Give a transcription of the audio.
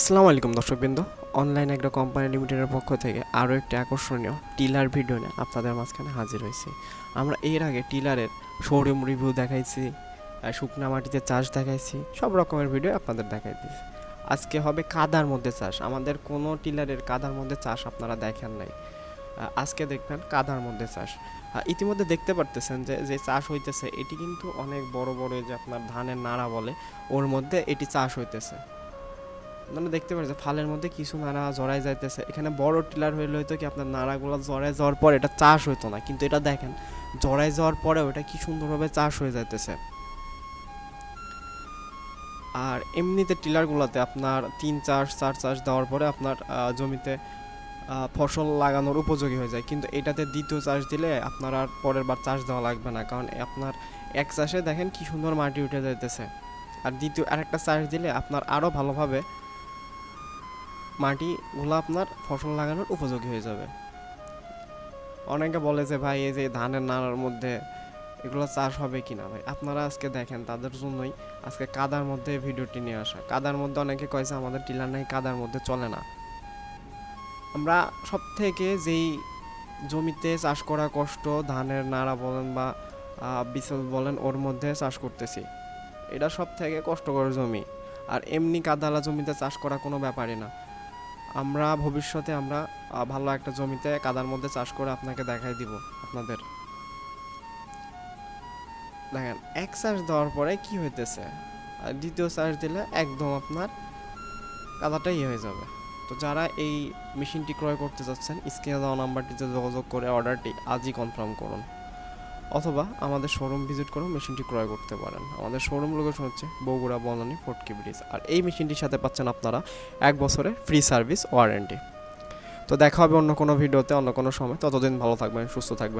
আসসালামু আলাইকুম দর্শকবৃন্দ। অনলাইন একটা কোম্পানি লিমিটেডের পক্ষ থেকে আরও একটি আকর্ষণীয় টিলার ভিডিও নিয়ে আপনাদের মাঝখানে হাজির হয়েছি। আমরা এর আগে টিলারের শোরুম রিভিউ দেখাইছি শুকনা মাটিতে চাষ দেখাইছি, সব রকমের ভিডিও আপনাদের দেখাই দিয়েছি। আজকে হবে কাদার মধ্যে চাষ। আমাদের কোনো টিলারের কাদার মধ্যে চাষ আপনারা দেখেন নাই। আজকে দেখবেন কাদার মধ্যে চাষ। ইতিমধ্যে দেখতে পারতেছেন যে যে চাষ হইতেছে, এটি কিন্তু অনেক বড় বড় যে আপনার ধানের নাড়া বলে, ওর মধ্যে এটি চাষ হইতেছে। মানে দেখতে পাচ্ছি ফালের মধ্যে কিছু নাড়া জড়াই যাইতেছে। এখানে বড় টিলার হইলে হয়তো কি আপনার নাড়াগুলো জড়াই যাওয়ার পর এটা চাষ হইতো না, কিন্তু এটা দেখেন জড়াই যাওয়ার পরে ওটা কি সুন্দরভাবে চাষ হয়ে যাইতেছে। আর এমনিতে টিলারগুলোতে আপনার তিন চাষ, চার চাষ দেওয়ার পরে আপনার জমিতে ফসল লাগানোর উপযোগী হয়ে যায়। কিন্তু এটাতে দ্বিতীয় চাষ দিলে আপনার আর পরের বার চাষ দেওয়া লাগবে না, কারণ আপনার এক চাষে দেখেন কি সুন্দর মাটি উঠে যাইতেছে। আর দ্বিতীয়, আরেকটা চাষ দিলে আপনার আরও ভালোভাবে মাটিগুলো আপনার ফসল লাগানোর উপযোগী হয়ে যাবে। অনেকে বলে যে, ভাই, এই যে ধানের নাড়ার মধ্যে এগুলো চাষ হবে কি না ভাই, আপনারা আজকে দেখেন, তাদের জন্যই আজকে কাদার মধ্যে ভিডিওটি নিয়ে আসা। কাদার মধ্যে অনেকে কয়েছে আমাদের টিলার নাই, কাদার মধ্যে চলে না। আমরা সব থেকে যেই জমিতে চাষ করা কষ্ট, ধানের নাড়া বলেন বা বিচল বলেন, ওর মধ্যে চাষ করতেছি, এটা সব থেকে কষ্টকর জমি। আর এমনি কাদালা জমিতে চাষ করা কোনো ব্যাপারই না। আমরা ভবিষ্যতে আমরা ভালো একটা জমিতে কাদার মধ্যে চাষ করে আপনাকে দেখাই দিব আপনাদের। দেখেন, এক চাষ দেওয়ার পরে কি হইতেছে? আর দ্বিতীয় চাষ দিলে একদম আপনার কাদাটা ইয়ে হয়ে যাবে। তো যারা এই মেশিনটি ক্রয় করতে যাচ্ছেন, স্ক্রিনে দেওয়া নাম্বারটিতে যোগাযোগ করে অর্ডারটি আজই কনফার্ম করুন। অথবা আমাদের শোরুম ভিজিট করে মেশিনটি ক্রয় করতে পারেন। আমাদের শোরুম লোকেশন হচ্ছে বগুড়া, বনানী ফোর্টকি ব্রিজ। আর এই মেশিনটির সাথে পাচ্ছেন আপনারা এক বছরের ফ্রি সার্ভিস ওয়ারেন্টি তো দেখা হবে অন্য কোনো ভিডিওতে অন্য কোনো সময়। ততদিন ভালো থাকবেন, সুস্থ থাকবেন।